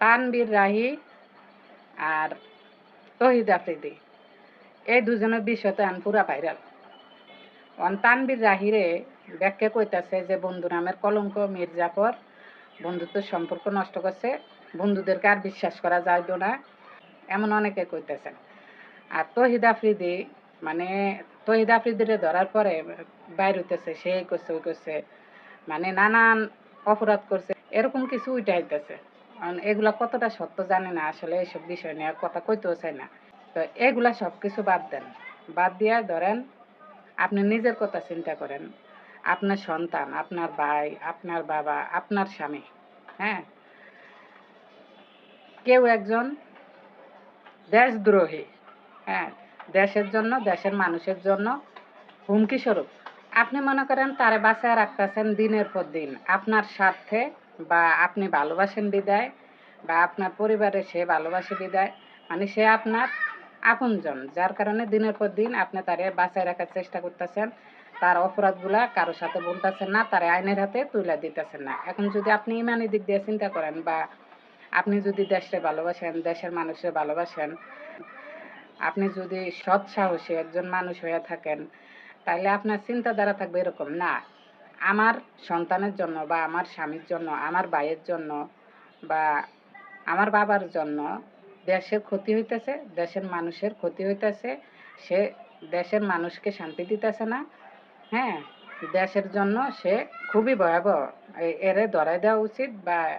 তানবীর রাহি আর তহিদ আফ্রিদি। এই দুজনের বিষয়তে আন পুরা ভাইরাল অন তানবীর রাহিরে ব্যাখ্যা কইতাছে যে বন্ধু নামের কলঙ্ক মির্জাফর বন্ধুত্ব সম্পর্ক নষ্ট করছে বন্ধুদেরকে আর বিশ্বাস করা যাইব না, এমন অনেকে কইতেছেন। আর তহিদ আফ্রিদি মানে তহিদ আফ্রিদিরে ধরার পরে বাইর হইতেছে সে করছে, ওই করছে মানে নানান অপরাধ করছে, এরকম কিছু উঠাইতেছে কারণ এগুলা কতটা সত্য জানে না, আসলে এইসব বিষয় নিয়ে কথা কইতেও চাই না। তো এগুলা সব কিছু বাদ দেন। বাদ দিয়া ধরেন, আপনি নিজের কথা চিন্তা করেন। আপনার সন্তান, আপনার ভাই, আপনার বাবা, আপনার স্বামী হ্যাঁ? কেউ একজন দেশদ্রোহী হ্যাঁ? দেশের জন্য, দেশের মানুষের জন্য হুমকি স্বরূপ। আপনি মনে করেন তারে বাঁচায় রাখতেছেন দিনের পর দিন। আপনার স্বার্থে বা আপনি ভালোবাসেন বিদায়, বা আপনার পরিবারে সে ভালোবাসে বিদায় মানে সে আপনার আপনজন, যার কারণে দিনের পর দিন আপনি তারে বাঁচায় রাখার চেষ্টা করতেছেন, তার অপরাধগুলা কারোর সাথে বলতেছেন না, তারে আইনের হাতে তুলে দিতেছেন না। এখন যদি আপনি ইমানি দিক দিয়ে চিন্তা করেন বা আপনি যদি দেশে ভালোবাসেন, দেশের মানুষের ভালোবাসেন, আপনি যদি সৎ সাহসী একজন মানুষ হয়ে থাকেন তাহলে আপনার চিন্তাধারা থাকবে এরকম না। আমার সন্তানের জন্য বা আমার স্বামীর জন্য, আমার ভাইয়ের জন্য বা আমার বাবার জন্য দেশের ক্ষতি হইতেছে, দেশের মানুষের ক্ষতি হইতেছে, সে দেশের মানুষকে শান্তি দিতেছে না। হ্যাঁ দেশের জন্য সে খুবই ভয়াবহ। এরে ধরাই দেওয়া উচিত বা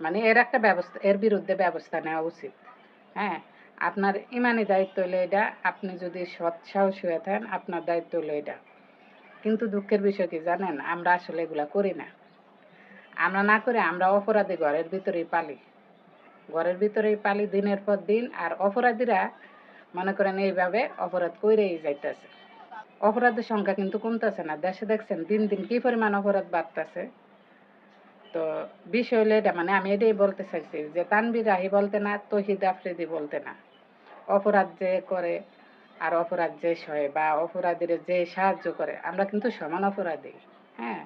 মানে এর একটা ব্যবস্থা, এর বিরুদ্ধে ব্যবস্থা নেওয়া উচিত। হ্যাঁ আপনার ইমানি দায়িত্ব হলো এটা, আপনি যদি সৎ সাহস হয়ে থাকেন, আপনার দায়িত্ব হলো এটা। কিন্তু দুঃখের বিষয় কি জানেন? আমরা আসলে এগুলা করি না। আমরা না করে আমরা অপরাধী ঘরের ভিতরেই পালি। ঘরের ভিতরেই পালি দিনের পর দিন, আর অপরাধীরা মনে করেন এইভাবে অপরাধ কইরেই যাইতেছে। অপরাধের সংখ্যা কিন্তু কমতেছে না। দেশে দেখছেন দিন দিন কি পরিমাণ অপরাধ বাড়তেছে। তো বিষয় হলো এটা মানে আমি এটাই বলতে চাইছি যে তানবির রাহি বলতে না, তহিদ আফ্রিদি বলতে না। অপরাধ যে করে আর অপরাধ যে সহে বা অপরাধীর যে সাহায্য করে, আমরা কিন্তু সমান অপরাধী হ্যাঁ?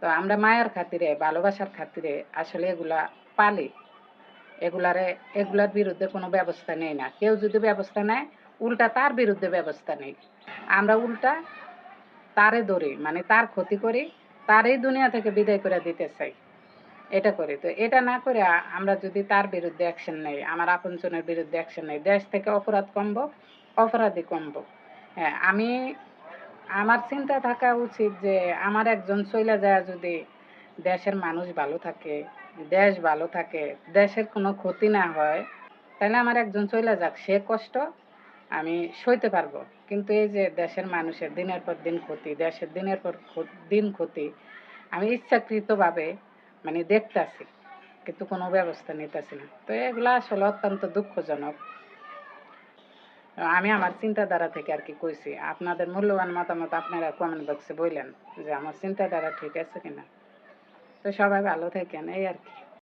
তো আমরা মায়ের খাতিরে, ভালোবাসার খাতিরে আসলে এগুলা পালি। এগুলারে, এগুলার বিরুদ্ধে কোনো ব্যবস্থা নেই না। কেউ যদি ব্যবস্থা নেয়, উল্টা তার বিরুদ্ধে ব্যবস্থা নেই। আমরা উল্টা তারে ধরি মানে তার ক্ষতি করি, তারই দুনিয়া থেকে বিদায় করে দিতে চাই। এটা করি। তো এটা না করে আমরা যদি তার বিরুদ্ধে অ্যাকশন নেই, আমার আপনজনের বিরুদ্ধে অ্যাকশন নেই, দেশ থেকে অপরাধ কমবো অপরাধী কমবো। হ্যাঁ আমি, আমার চিন্তা থাকা উচিত যে আমার একজন চইলা যায় যদি দেশের মানুষ ভালো থাকে, দেশ ভালো থাকে, দেশের কোনো ক্ষতি না হয়, তাহলে আমার একজন চইলা যাক, সে কষ্ট আমি সইতে পারব। কিন্তু এই যে দেশের মানুষের দিনের পর দিন ক্ষতি, দেশের দিনের পর দিন ক্ষতি, আমি ইচ্ছাকৃতভাবে মানে দেখতাছি, কিন্তু কোনো ব্যবস্থা নিতেছি না। তো এগুলা আসলে অত্যন্ত দুঃখজনক। আমি আমার চিন্তাধারা থেকে আর কি কইছি, আপনাদের মূল্যবান মতামত আপনারা কমেন্ট বক্সে বললেন যে আমার চিন্তাধারা ঠিক আছে কিনা। তো সবাই ভালো থাকেন, এই আর কি।